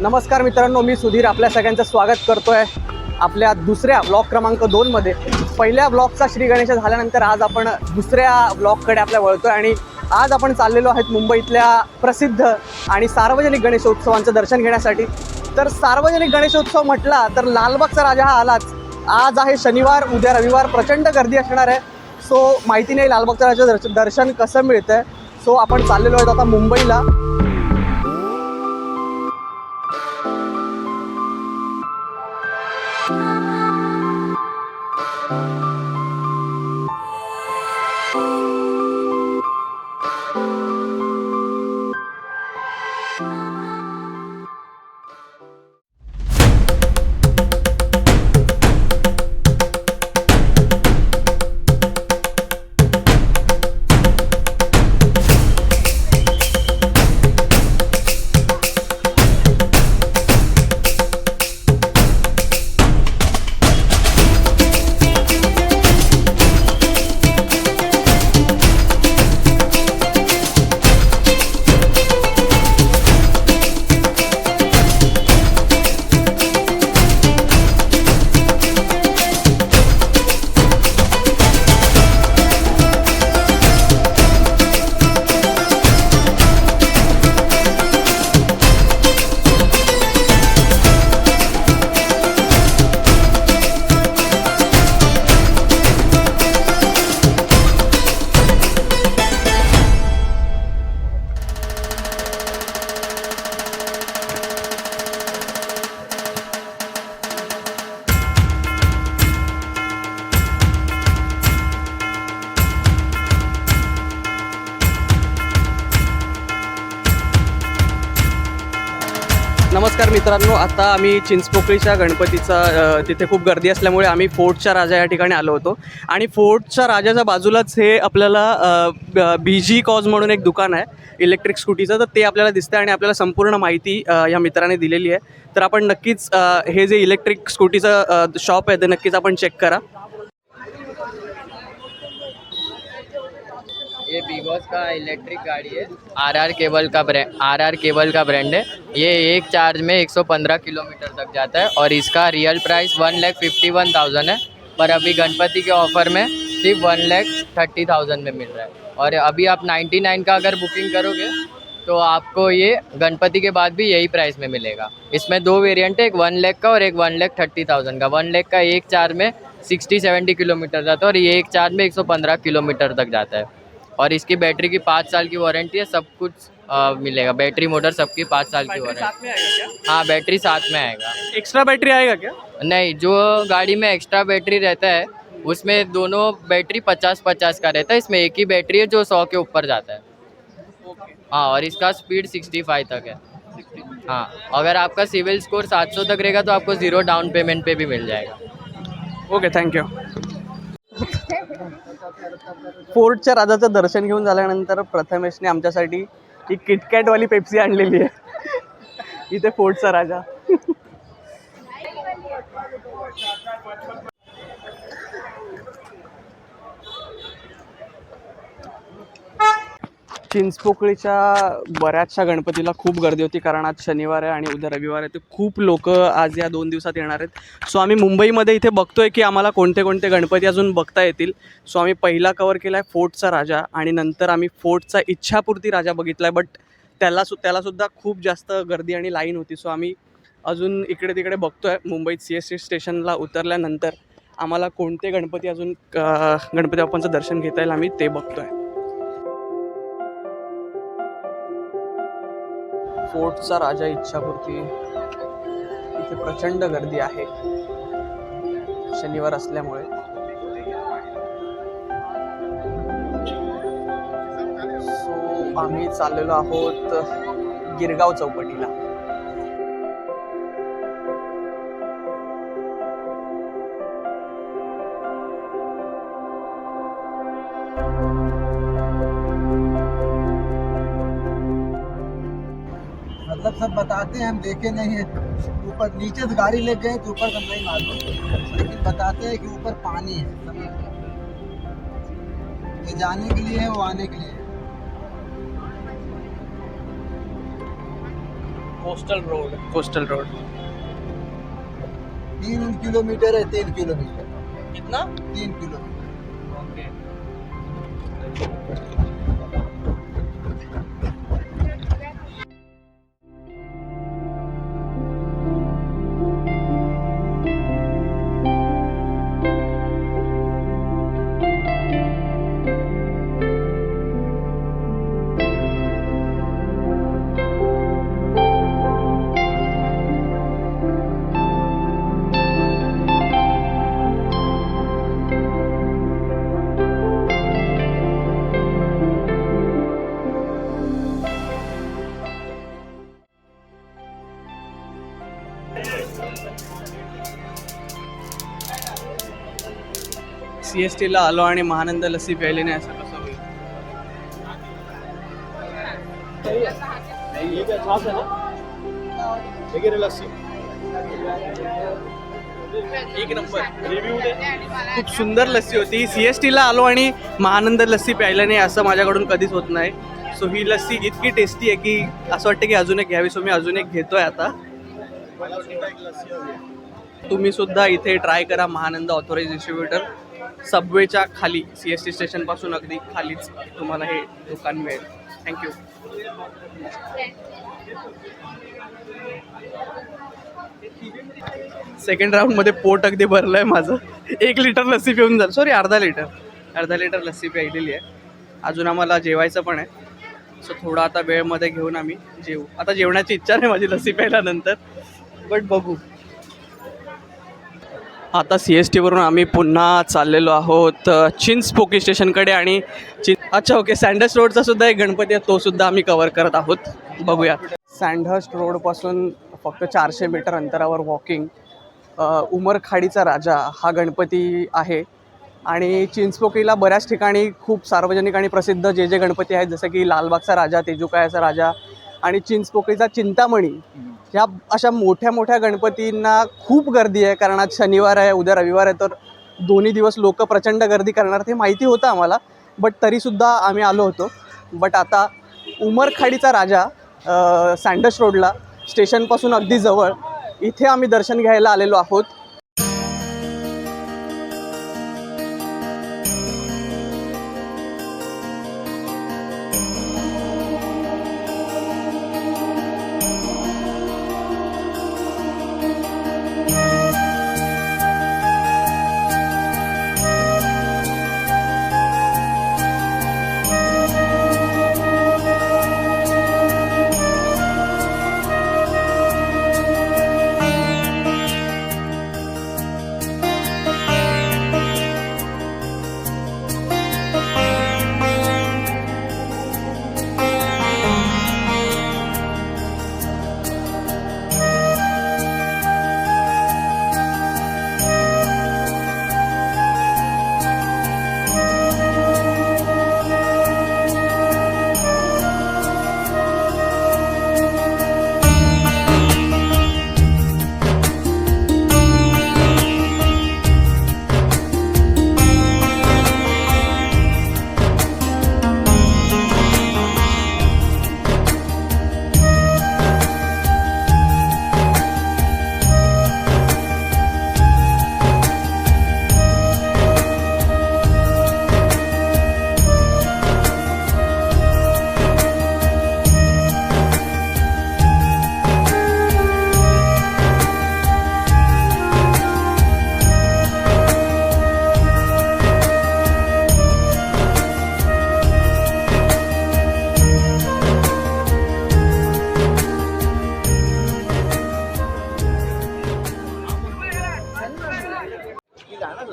नमस्कार मित्रांनो मी सुधीर आपल्या सगळ्यांचं स्वागत करतो आहे आपल्या दुसऱ्या ब्लॉक क्रमांक दोनमध्ये पहिल्या ब्लॉकचा श्री गणेश झाल्यानंतर आज आपण दुसऱ्या ब्लॉककडे आपल्या वळतोय आणि आज आपण चाललेलो आहेत मुंबईतल्या प्रसिद्ध आणि सार्वजनिक गणेशोत्सवांचं दर्शन घेण्यासाठी. तर सार्वजनिक गणेशोत्सव म्हटला तर लालबागचा राजा हा आलाच. आज आहे शनिवार उद्या रविवार प्रचंड गर्दी असणार आहे. सो माहिती नाही लालबागचा राजा दर्शन दर्शन कसं आहे सो आपण चाललेलो आहेत आता मुंबईला. नमस्कार मित्रांनो आता आम्ही चिंचपोकळीच्या गणपतीचा तिथे खूप गर्दी असल्यामुळे आम्ही फोर्टच्या राजा या ठिकाणी आलो होतो. आणि फोर्टच्या राजाच्या बाजूलाच हे आपल्याला बी जी कॉज म्हणून एक दुकान आहे इलेक्ट्रिक स्कूटीचं. तर ते आपल्याला दिसतं आणि आपल्याला संपूर्ण माहिती या मित्राने दिलेली आहे. तर आपण नक्कीच हे जे इलेक्ट्रिक स्कूटीचं शॉप आहे ते नक्कीच आपण चेक करा. ये बिगोस का इलेक्ट्रिक गाड़ी है। आर आर केबल का ब्रांड आर आर केबल का ब्रांड है। ये एक चार्ज में 115 किलोमीटर तक जाता है और इसका real price one lakh fifty one thousand है। पर अभी गणपति के ऑफ़र में सिर्फ़ वन लैख थर्टी थाउज़ेंड में मिल रहा है। और अभी आप 99 का अगर बुकिंग करोगे तो आपको ये गणपति के बाद भी यही प्राइस में मिलेगा। इसमें दो वेरिएंट है, एक वन लैख का और एक वन लैख थर्टी थाउज़ेंड का। वन लैख का एक चार्ज में सिक्सटी सेवेंटी किलोमीटर जाता है और ये एक चार्ज में एक सौ पंद्रह किलोमीटर तक जाता है। और इसकी बैटरी की पाँच साल की वारंटी है, सब कुछ मिलेगा। बैटरी मोटर सबकी पाँच साल की वारंटी। हाँ बैटरी साथ में आएगा। एक्स्ट्रा बैटरी आएगा क्या? नहीं जो गाड़ी में एक्स्ट्रा बैटरी रहता है उसमें दोनों बैटरी पचास पचास का रहता है। इसमें एक ही बैटरी है जो सौ के ऊपर जाता है। हाँ और इसका स्पीड सिक्सटी फाइव तक है। हाँ अगर आपका सिविल स्कोर सात सौ तक रहेगा तो आपको ज़ीरो डाउन पेमेंट पे भी मिल जाएगा। ओके थँक्यू फोर्टच्या राजाचं दर्शन घेऊन झाल्यानंतर प्रथमेशने आमच्यासाठी ही किटकॅटवाली पेप्सी आणलेली आहे. इथे फोर्टचा राजा. चिंचपोकळीच्या बऱ्याचशा गणपतीला खूप गर्दी होती कारण आज शनिवार आहे आणि उद्या रविवार आहे. तर खूप लोक आज या दोन दिवसात येणार आहेत. सो आम्ही मुंबईमध्ये इथे बघतोय की आम्हाला कोणते कोणते गणपती अजून बघता येतील. सो आम्ही पहिला कवर केला आहे फोर्टचा राजा आणि नंतर आम्ही फोर्टचा इच्छापूर्ती राजा बघितला आहे बट त्याला सु त्यालासुद्धा खूप जास्त गर्दी आणि लाईन होती. सो आम्ही अजून इकडे तिकडे बघतोय. मुंबईत सी एस टी स्टेशनला उतरल्यानंतर आम्हाला कोणते गणपती अजून गणपती बाप्पांचं दर्शन घेता येईल आम्ही ते बघतोय. फोर्टचा राजा इच्छापूर्ती. इथे प्रचंड गर्दी आहे. शनिवार असल्यामुळे. सो आम्ही चाललेलो आहोत गिरगाव चौपटीला. बताते हैं हम देखे नहीं है। ऊपर नीचे से गाड़ी ले गए तो ऊपर का नहीं मालूम। लेकिन बताते हैं कि ऊपर पानी है। समझ ये जाने के लिए है वो आने के लिए कोस्टल रोड कोस्टल रोड तीन किलोमीटर है तीन किलोमीटर। कितना? तीन किलोमीटर। सी एस टीला आलो आणि महानंद लस्सी प्यायली नाही असं कसं होईल? एक नंबर. खूप सुंदर लस्सी होती. सी एस टीला आलो आणि महानंद लस्सी प्यायला नाही असं माझ्याकडून कधीच होत नाही. सो ही लस्सी इतकी टेस्टी आहे की असं वाटतं की अजून एक घ्यावी. सो मी अजून एक घेतोय आता. तुम्ही सुद्धा इथे ट्राय करा महानंद ऑथोराइज डिस्ट्रीब्युटर सबवेच्या खाली सी एस टी स्टेशनपासून अगदी खालीच तुम्हाला हे दुकान मिळेल. थँक्यू सेकंड राऊंडमध्ये पोट अगदी भरलं आहे माझं. एक लिटर लस्सी पिऊन जाईल सॉरी अर्धा लिटर अर्धा लिटर लस्सी प्यायलेली आहे. अजून आम्हाला जेवायचं पण आहे. सो थोडा आता वेळमध्ये घेऊन आम्ही जेवू. आता जेवणाची इच्छा नाही माझी लस्सी प्यायल्यानंतर. बट बघू. आता सी एस टीवरून आम्ही पुन्हा चाललेलो आहोत चिंच पोकी स्टेशनकडे आणि चिं अच्छा ओके सँडस्ट रोडचा सुद्धा एक गणपती आहे तो सुद्धा आम्ही कवर करत आहोत. बघूया सँडहस्ट रोडपासून फक्त चारशे मीटर अंतरावर वॉकिंग उमरखाडीचा राजा हा गणपती आहे. आणि चिंचपोकीला बऱ्याच ठिकाणी खूप सार्वजनिक आणि प्रसिद्ध जे जे गणपती आहेत जसं की लालबागचा राजा तेजुकायाचा राजा आणि चिंचपोकळीचा चिंतामणी. ह्या अशा मोठ्या मोठ्या गणपतींना खूप गर्दी आहे कारण आज शनिवार आहे उद्या रविवार आहे तर दोन्ही दिवस लोक प्रचंड गर्दी करणार ते माहिती होतं आम्हाला बट तरीसुद्धा आम्ही आलो होतो. बट आता उमरखाडीचा राजा सँडस रोडला स्टेशनपासून अगदी जवळ इथे आम्ही दर्शन घ्यायला आलेलो आहोत.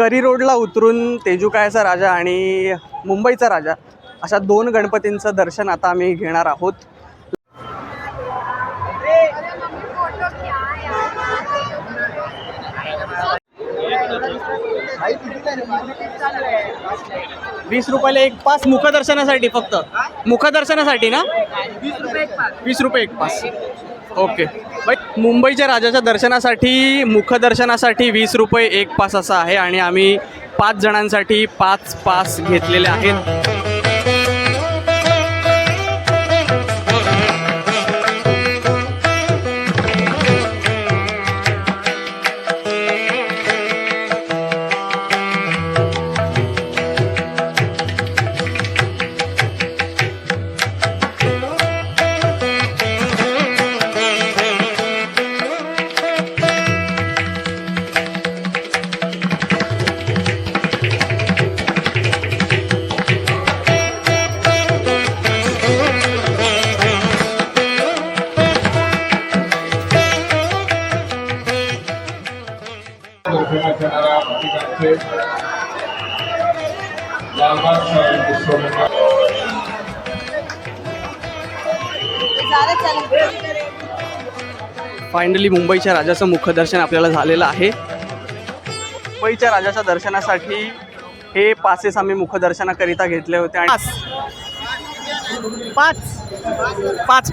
करी रोडला उतरून तेजुकायाचा राजा आणि मुंबईचा राजा अशा दोन गणपतींचं दर्शन आता आम्ही घेणार आहोत. वीस रुपयाला एक पास मुखदर्शनासाठी फक्त. मुखदर्शनासाठी ना? वीस रुपये एक पास. ओके. मुंबईच्या राजाच्या दर्शनासाठी मुखदर्शनासाठी वीस रुपये एक पास असा आहे आणि आम्ही पाच जणांसाठी पाच पास घेतलेले आहेत. फायनली मुंबईच्या राजाचं मुखदर्शन आपल्याला झालेलं आहे. मुंबईच्या राजाच्या दर्शनासाठी हे पासेस आम्ही मुखदर्शनाकरिता घेतले होते आणि पाच. पाच. पाच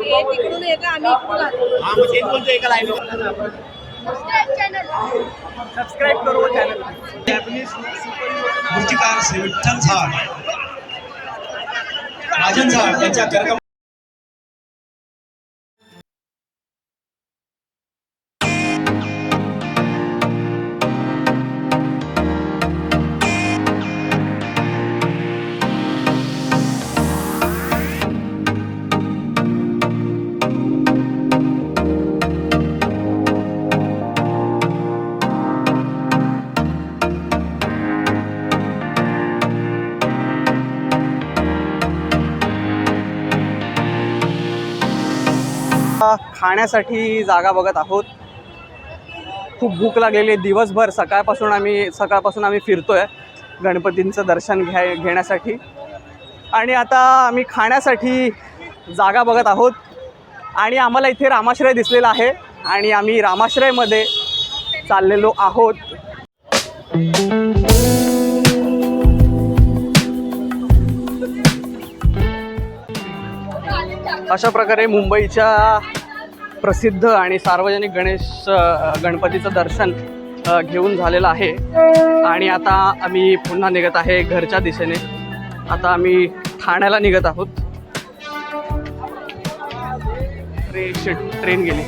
हे तिकडून येतं आम्ही इकडून आलो. सबस्क्राईब करू चॅनल राजन झाड यांच्या खाण्यासाठी जागा बघत आहोत. खूप भूक लागलेली आहे. दिवसभर सकाळपासून आम्ही सकाळपासून आम्ही फिरतो आहे गणपतींचं दर्शन घ्या घेण्यासाठी. आणि आता आम्ही खाण्यासाठी जागा बघत आहोत. आणि आम्हाला इथे रामाश्रय दिसलेला आहे. आणि आम्ही रामाश्रयमध्ये चाललेलो आहोत. अशा प्रकारे मुंबईच्या प्रसिद्ध आणि सार्वजनिक गणेश गणपतीचं दर्शन घेऊन झालेलं आहे. आणि आता आम्ही पुन्हा निघत आहे घरच्या दिशेने. आता आम्ही ठाण्याला निघत आहोत. ट्रेन गेली.